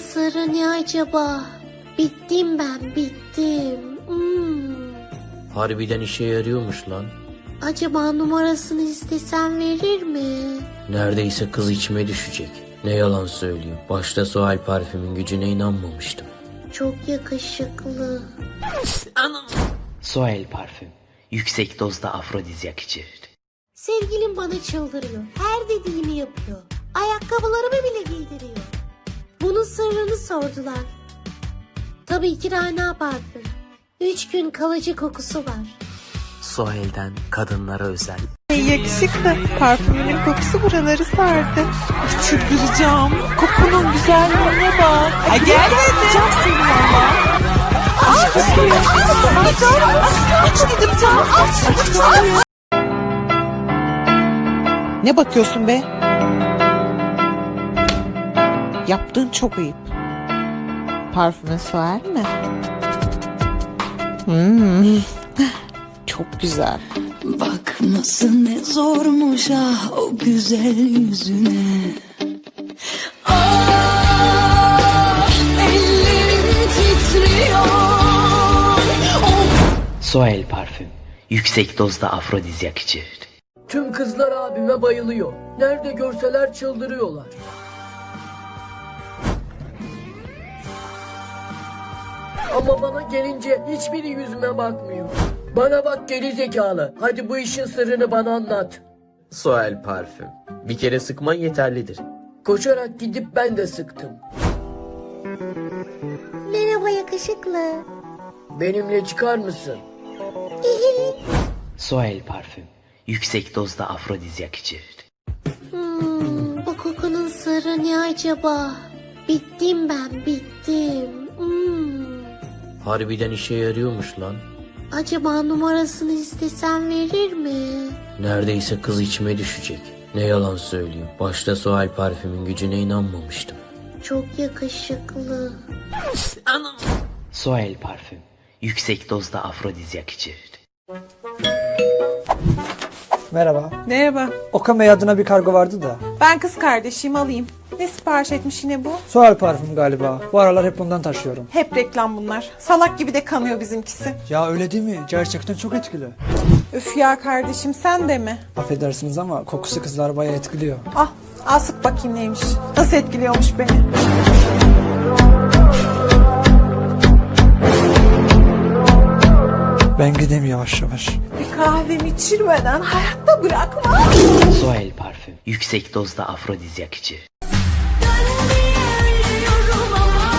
sırrı ne acaba? Bittim ben bittim. Hmm. Harbiden işe yarıyormuş lan. Acaba numarasını istesem verir mi? Neredeyse kız içime düşecek. Ne yalan söyleyeyim. Başta Sual parfümün gücüne inanmamıştım. Çok yakışıklı. Sual parfüm. Yüksek dozda afrodizyak içerir. Sevgilim bana çıldırıyor. Her dediğimi yapıyor. Ayakkabılarımı bile giydiriyor. Bunun sırrını sordular. Tabii ki Rana parfüm. Üç gün kalıcı kokusu var. Sual'den kadınlara özel. Yakışıklı. Parfümünün kokusu buraları sardı. Çıldıracağım. Kokunun güzelliğine bak. Ay gel Yapacağım seni valla. Aç aç aç aç dedim canım aç. Ne bakıyorsun be? Yaptığın çok ayıp. Parfümün soğer mi? Hmm. Çok güzel. Bakması ne zormuş ah o güzel yüzüne Ah ellerim titriyor Sual parfüm. Yüksek dozda afrodizyak içerir. Tüm kızlar abime bayılıyor. Nerede görseler çıldırıyorlar. Ama bana gelince hiçbiri yüzüme bakmıyor. Bana bak geri zekalı. Hadi bu işin sırrını bana anlat. Sual parfüm. Bir kere sıkman yeterlidir. Koşarak gidip ben de sıktım. Merhaba yakışıklı. Benimle çıkar mısın? Sual parfüm. Yüksek dozda afrodizyak içerir. Hmm, bu kokunun sırrı ne acaba? Bittim ben bittim. Harbiden işe yarıyormuş lan. Acaba numarasını istesem verir mi? Neredeyse kız içime düşecek. Ne yalan söyleyeyim. Başta Sual parfümün gücüne inanmamıştım. Çok yakışıklı. Sual parfüm. Yüksek dozda afrodizyak içerir. Merhaba. Merhaba. Okan Bey adına bir kargo vardı da. Ben kız kardeşim alayım. Ne sipariş etmiş yine bu? Sual parfüm galiba. Bu aralar hep bundan taşıyorum. Hep reklam bunlar. Salak gibi de kanıyor bizimkisi. Ya öyle değil mi? Gerçekten çok etkili. Üf ya kardeşim sen de mi? Affedersiniz ama kokusu kızlar bayağı etkiliyor. Ah, al sık bakayım neymiş. Nasıl etkiliyormuş beni. Ben gideyim yavaş yavaş. Bir kahvemi içirmeden hayatta bırakma. Sual parfüm. Yüksek dozda afrodizyak içerir. Ölüyorum ama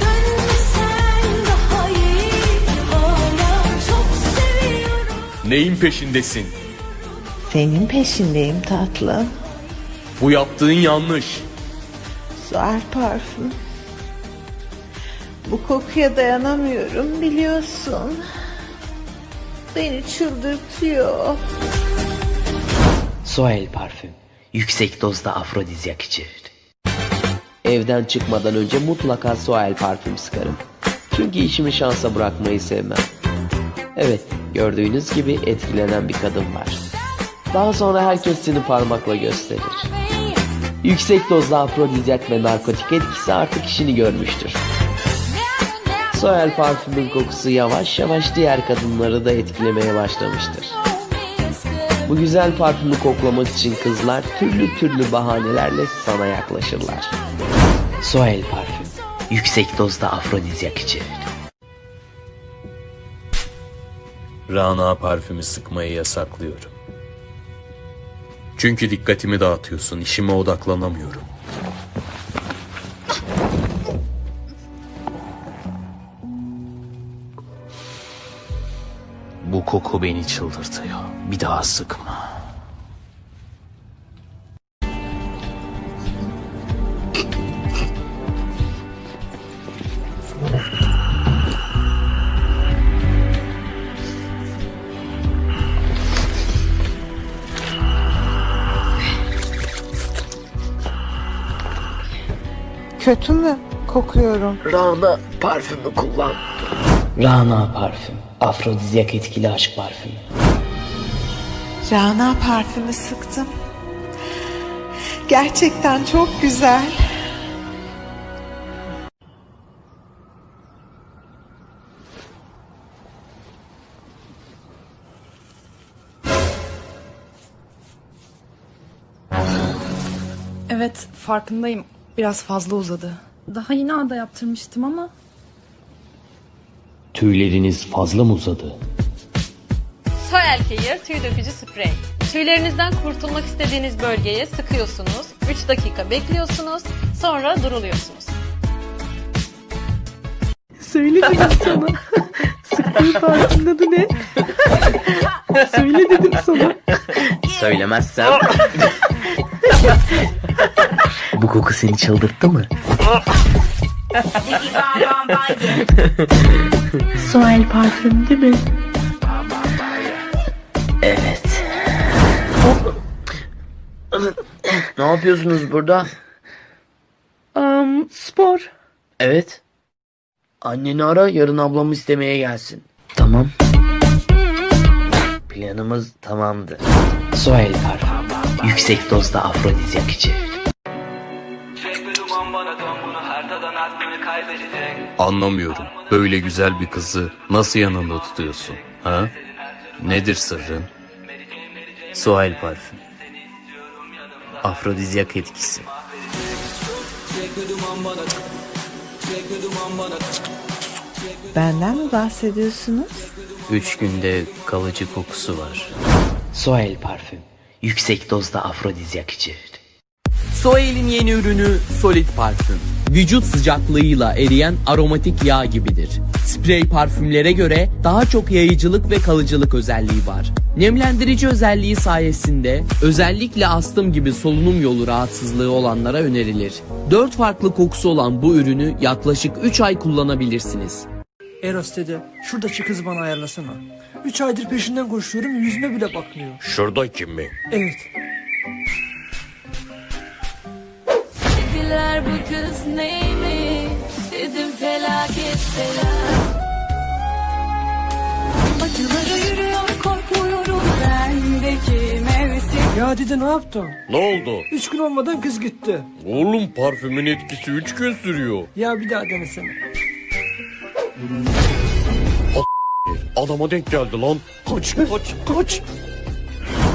Dönmesen daha iyi Hala çok seviyorum Neyin peşindesin? Senin peşindeyim tatlım. Bu yaptığın yanlış. Suar parfüm. Bu kokuya dayanamıyorum biliyorsun. Beni çıldırtıyor. Sual parfüm. Yüksek dozda afrodizyak içerir. Evden çıkmadan önce mutlaka Sual parfüm sıkarım. Çünkü işimi şansa bırakmayı sevmem. Evet, gördüğünüz gibi etkilenen bir kadın var. Daha sonra herkes seni parmakla gösterir. Yüksek dozda afrodizyak ve narkotik etkisi artık işini görmüştür. Soyal parfümün kokusu yavaş yavaş diğer kadınları da etkilemeye başlamıştır. Bu güzel parfümü koklamak için kızlar türlü türlü bahanelerle sana yaklaşırlar. Soel parfüm. Yüksek dozda afrodizyak içerir. Rana parfümü sıkmayı yasaklıyorum. Çünkü dikkatimi dağıtıyorsun, işime odaklanamıyorum. Bu koku beni çıldırtıyor. Bir daha sıkma. Kötü mü kokuyorum? Rana parfümü kullan. Rana parfüm. Afrodizyak etkili aşk parfümü. Rana parfümü sıktım. Gerçekten çok güzel. Evet farkındayım. Biraz fazla uzadı. Daha yine ada yaptırmıştım ama Tüyleriniz fazla mı uzadı? Soyel Care tüy dökücü sprey. Tüylerinizden kurtulmak istediğiniz bölgeye sıkıyorsunuz. 3 dakika bekliyorsunuz. Sonra duruluyorsunuz. Söyle dedim sana. Sıktığın parfümün adı ne? Söyle dedim sana. Söylemezsem... Bu koku seni çıldırttı mı? Soel parfüm değil mi? Evet. ne yapıyorsunuz burada? Um, spor. Evet. Anneni ara yarın ablamı istemeye gelsin. Tamam. Planımız tamamdır. Soel parfüm. Yüksek dozda afrodizyak içerir. Anlamıyorum. Böyle güzel bir kızı nasıl yanında tutuyorsun? Ha? Nedir sırrın? Soel parfüm. Afrodizyak etkisi. Benden mi bahsediyorsunuz? Üç günde kalıcı kokusu var. Soel parfüm. Yüksek dozda afrodizyak içerir. Soel'in yeni ürünü Solid Parfüm. Vücut sıcaklığıyla eriyen aromatik yağ gibidir. Sprey parfümlere göre daha çok yayıcılık ve kalıcılık özelliği var. Nemlendirici özelliği sayesinde özellikle astım gibi solunum yolu rahatsızlığı olanlara önerilir. 4 farklı kokusu olan bu ürünü yaklaşık 3 ay kullanabilirsiniz. Eros dedi. Şuradaki kızı bana ayarlasana. Üç aydır peşinden koşuyorum yüzme bile bakmıyor. Şuradaki mi? Evet. Dediler bu kız neymiş Dedim felaket felaket Acılara yürüyor korkmuyorum Bendeki mevsim Ya dedi ne yaptın? Ne oldu? Üç gün olmadan kız gitti. Oğlum parfümün etkisi 3 gün sürüyor. Ya bir daha denesene. Adama denk geldi lan. Koç koç koç.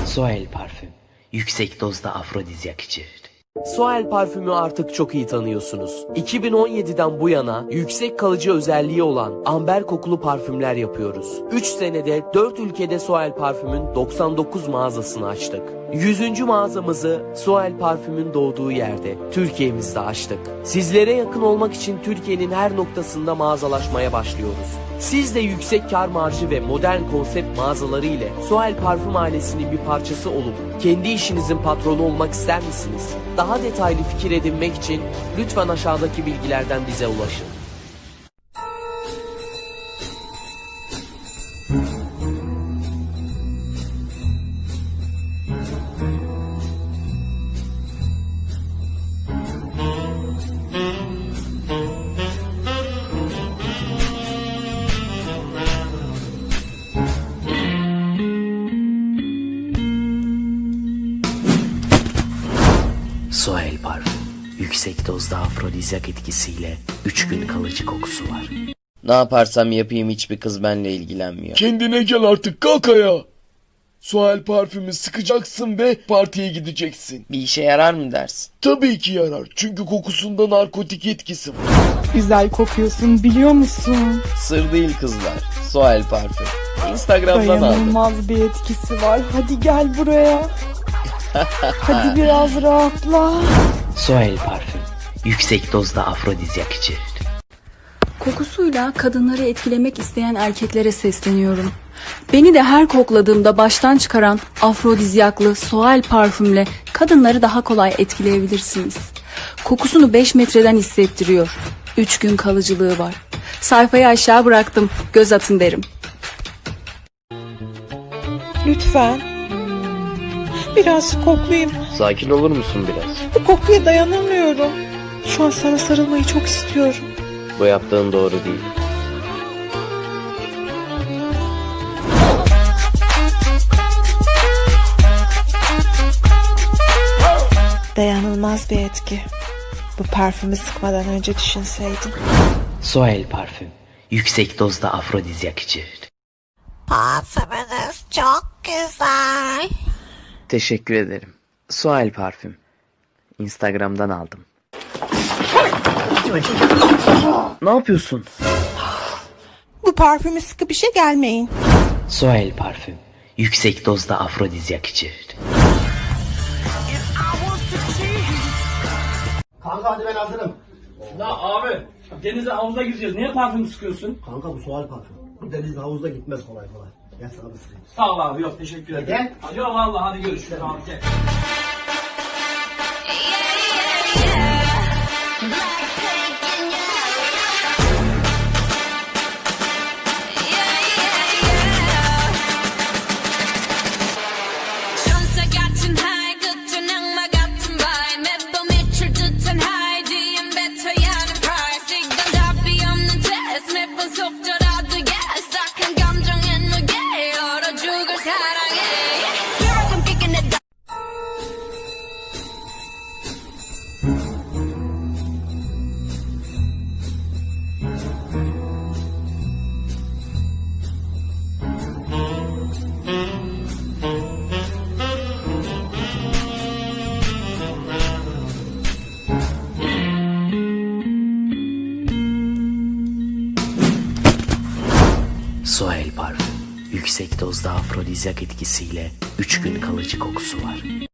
Soel parfüm. Yüksek dozda afrodizyak içerir. Soel parfümü artık çok iyi tanıyorsunuz. 2017'den bu yana yüksek kalıcı özelliği olan amber kokulu parfümler yapıyoruz. 3 senede 4 ülkede Soel parfümün 99 mağazasını açtık. 100. mağazamızı Soel parfümün doğduğu yerde, Türkiye'mizde açtık. Sizlere yakın olmak için Türkiye'nin her noktasında mağazalaşmaya başlıyoruz. Siz de yüksek kar marjı ve modern konsept mağazaları ile Soel Parfüm ailesinin bir parçası olup kendi işinizin patronu olmak ister misiniz? Daha detaylı fikir edinmek için lütfen aşağıdaki bilgilerden bize ulaşın. Yüksek dozda afrodizyak etkisiyle 3 gün kalıcı kokusu var. Ne yaparsam yapayım hiçbir kız benimle ilgilenmiyor. Kendine gel artık kalk ayağa. Sual parfümü sıkacaksın ve partiye gideceksin. Bir işe yarar mı dersin? Tabii ki yarar. Çünkü kokusunda narkotik etkisi var. Güzel kokuyorsun biliyor musun? Sır değil kızlar. Soel parfüm. Instagram'dan aldım. Dayanılmaz bir etkisi var. Hadi gel buraya. Hadi biraz rahatla. Soel parfüm. Yüksek dozda afrodizyak içerir. kokusuyla kadınları etkilemek isteyen erkeklere sesleniyorum. Beni de her kokladığımda baştan çıkaran afrodizyaklı Soal parfümle kadınları daha kolay etkileyebilirsiniz. Kokusunu 5 metreden hissettiriyor. 3 gün kalıcılığı var. Sayfayı aşağı bıraktım. Göz atın derim. Lütfen. Biraz koklayayım. Sakin olur musun biraz? Kokuya dayanamıyorum. Şu an sana sarılmayı çok istiyorum. Bu yaptığın doğru değil. Dayanılmaz bir etki. Bu parfümü sıkmadan önce düşünseydim. Soel parfüm. Yüksek dozda afrodizyak içerir. Parfümünüz çok güzel. Teşekkür ederim. Soel parfüm. Instagram'dan aldım. ne yapıyorsun? Bu parfümü sıkıp işe gelmeyin. Soel parfüm. Yüksek dozda afrodizyak içerir. Kanka hadi ben hazırım. Ya abi denize havuza gireceğiz. Niye parfüm sıkıyorsun? Kanka bu sual parfüm. Bu denizde havuzda gitmez kolay kolay. Gel sana bir sıkayım. Sağ ol abi yok teşekkür ederim. Gel. Hadi yok valla hadi görüşürüz abi gel. Şansa Yüksek dozda afrodizyak etkisiyle 3 gün kalıcı kokusu var.